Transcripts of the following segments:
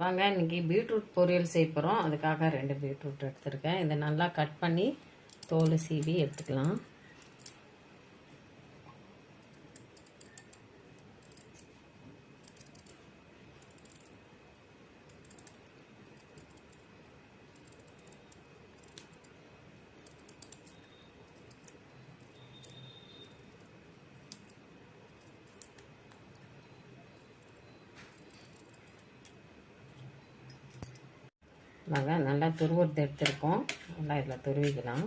வாங்க இன்னைக்கு பீட்ரூட் பொரியல் செய்ய போகிறோம் அதுக்காக ரெண்டு பீட்ரூட் எடுத்திருக்கேன். இதை நல்லா கட் பண்ணி தோல் சீவி எடுத்துக்கலாம். நாங்கள் நல்லா துருவுறது எடுத்திருக்கோம். நல்லா இதில் துருவிக்கலாம்.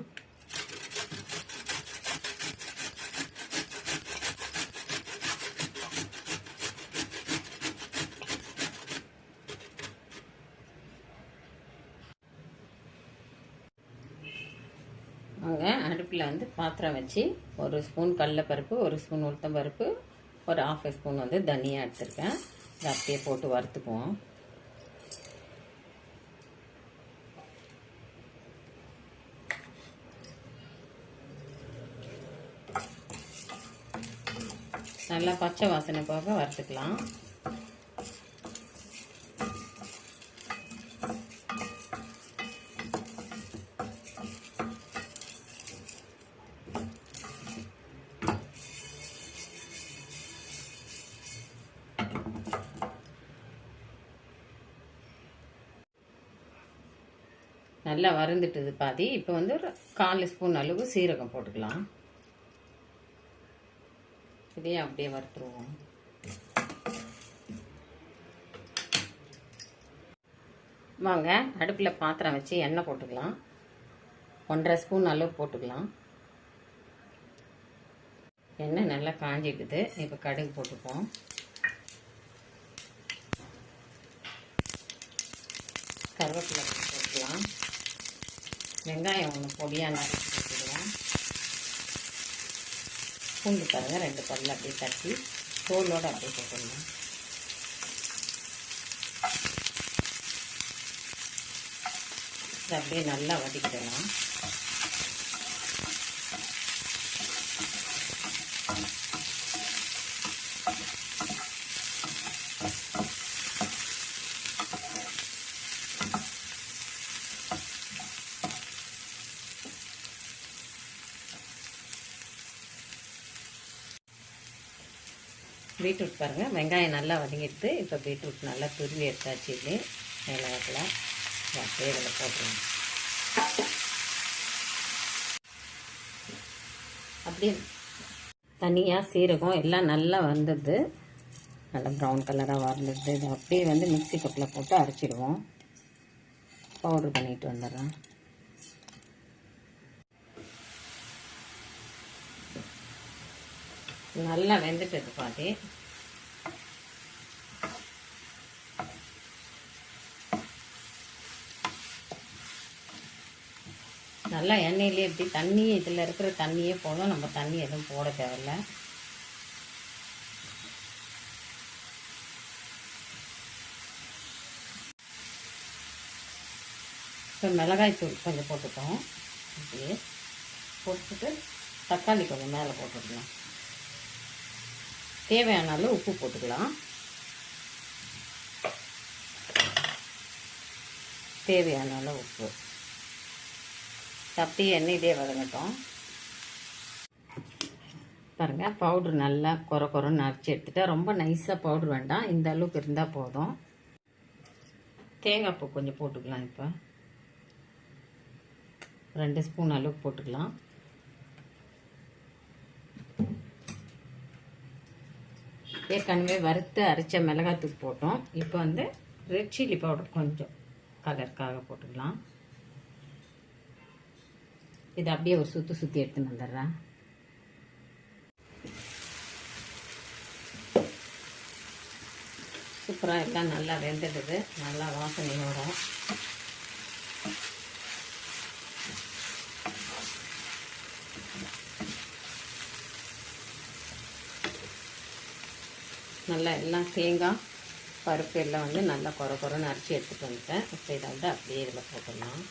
நாங்கள் அடுப்பில் வந்து பாத்திரம் வச்சு ஒரு ஸ்பூன் கடலைப்பருப்பு ஒரு ஸ்பூன் உளுத்தம் பருப்பு ஒரு ஆஃப் ஸ்பூன் வந்து தனியாக எடுத்திருக்கேன். இதை அப்படியே போட்டு வறுத்துக்குவோம். நல்லா பச்சை வாசனை போக வறுத்துக்கலாம். நல்லா வறுந்துட்டுது பாதி. இப்போ வந்து ஒரு கால் ஸ்பூன் அளவு சீரகம் போட்டுக்கலாம். இதையும் அப்படியே வறுத்துருவோம். வாங்க அடுப்பில் பாத்திரம் வச்சு எண்ணெய் போட்டுக்கலாம். ஒன்றரை ஸ்பூன் அளவு போட்டுக்கலாம். எண்ணெய் நல்லா காஞ்சிட்டுது இப்போ கடுகு போட்டுப்போம். கருவேப்பிலை போட்டுக்கலாம். வெங்காயம் ஒன்று பொடியாக நறுக்கி போட்டுக்கலாம். பூண்டு பாருங்க ரெண்டு பல்ல அப்படியே தட்டி தோலோடு அப்படியே போட்டுடணும். இதை அப்படியே நல்லா வதக்கிடலாம். பீட்ரூட் பாருங்கள் வெங்காயம் நல்லா வதங்கிடுது. இப்போ பீட்ரூட் நல்லா துருவி எடுத்தாச்சு இது. மேலே வைக்கலாம் அப்படியே இதில் போட்டுருங்க அப்படியே தனியாக சீரகம் எல்லாம் நல்லா வந்தது. நல்லா ப்ரௌன் கலராக வந்தது இது அப்படியே வந்து மிக்ஸி கப்பில் போட்டு அரைச்சிடுவோம். பவுட்ரு பண்ணிட்டு வந்துடுறேன். நல்லா வெந்துட்டது பாட்டி. நல்லா எண்ணெயிலே இப்படி தண்ணி இதில் இருக்கிற தண்ணியே போதும். நம்ம தண்ணி எதுவும் போட தேவையில்ல. இப்போ மிளகாய் தூள் கொஞ்சம் போட்டுக்கோம் அப்படியே போட்டுட்டு தக்காளி கொஞ்சம் மேலே போட்டுக்கலாம் தேவையான அளவு உப்பு போட்டுக்கலாம். தேவையான அளவு உப்பு அப்படியே எண்ணெயிலே வதங்கட்டும். பாருங்கள் பவுட்ரு நல்லா குறை குறைன்னு அரைச்சி எடுத்துட்டேன் ரொம்ப நைஸாக பவுட்ரு வேண்டாம். இந்த அளவுக்கு இருந்தால் போதும். தேங்காய் பூ கொஞ்சம் போட்டுக்கலாம் இப்போ. ரெண்டு ஸ்பூன் அளவுக்கு போட்டுக்கலாம். ஏற்கனவே வறுத்து அரைச்ச மிளகாத்தூள் போட்டோம். இப்போ வந்து ரெட் சில்லி பவுடர் கொஞ்சம் கலருக்காக போட்டுக்கலாம். இது அப்படியே ஒரு சுற்றி சுற்றி எடுத்துன்னு வந்துடுறேன். சூப்பராக எல்லாம் நல்லா வெந்துடுது. நல்லா வாசனையோட. நல்லா எல்லாம் தேங்காய் பருப்பு எல்லாம் வந்து நல்லா குறை குறைன்னு அரைச்சி எடுத்துகிட்டு வந்துட்டேன். இப்போ இதை வந்து அப்படியே இதில் போட்டுடலாம்.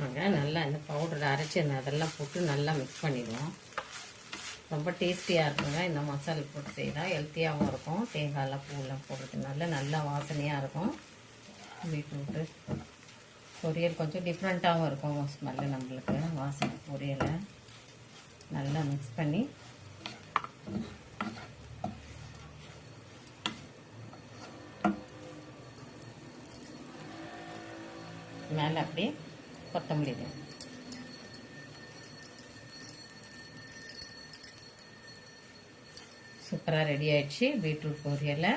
நாங்கள் நல்லா இந்த பவுடர் அரைச்சி அதெல்லாம் போட்டு நல்லா மிக்ஸ் பண்ணிடுவோம். ரொம்ப டேஸ்டியாக இருக்குங்க. இந்த மசாலா போட்டு செய்தால் ஹெல்த்தியாகவும் இருக்கும். தேங்காயெல்லாம் பூவெல்லாம் போடுறதுனால நல்லா வாசனையாக இருக்கும். பீட்ரூட்டு பொரியல் கொஞ்சம் டிஃப்ரெண்ட்டாகவும் இருக்கும். ஸ்மெல்லு நம்மளுக்கு. வாசனை பொரியலை. நல்லா மிக்ஸ் பண்ணி. மேலே அப்படியே கொத்தமல்லி சூப்பராக ரெடி ஆயிடுச்சு. பீட்ரூட் பொரியலை.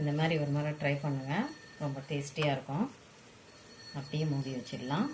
இந்த மாதிரி ஒரு முறை ட்ரை பண்ணுங்கள் ரொம்ப டேஸ்டியாக இருக்கும். அப்படியே மூடி வச்சிடலாம்.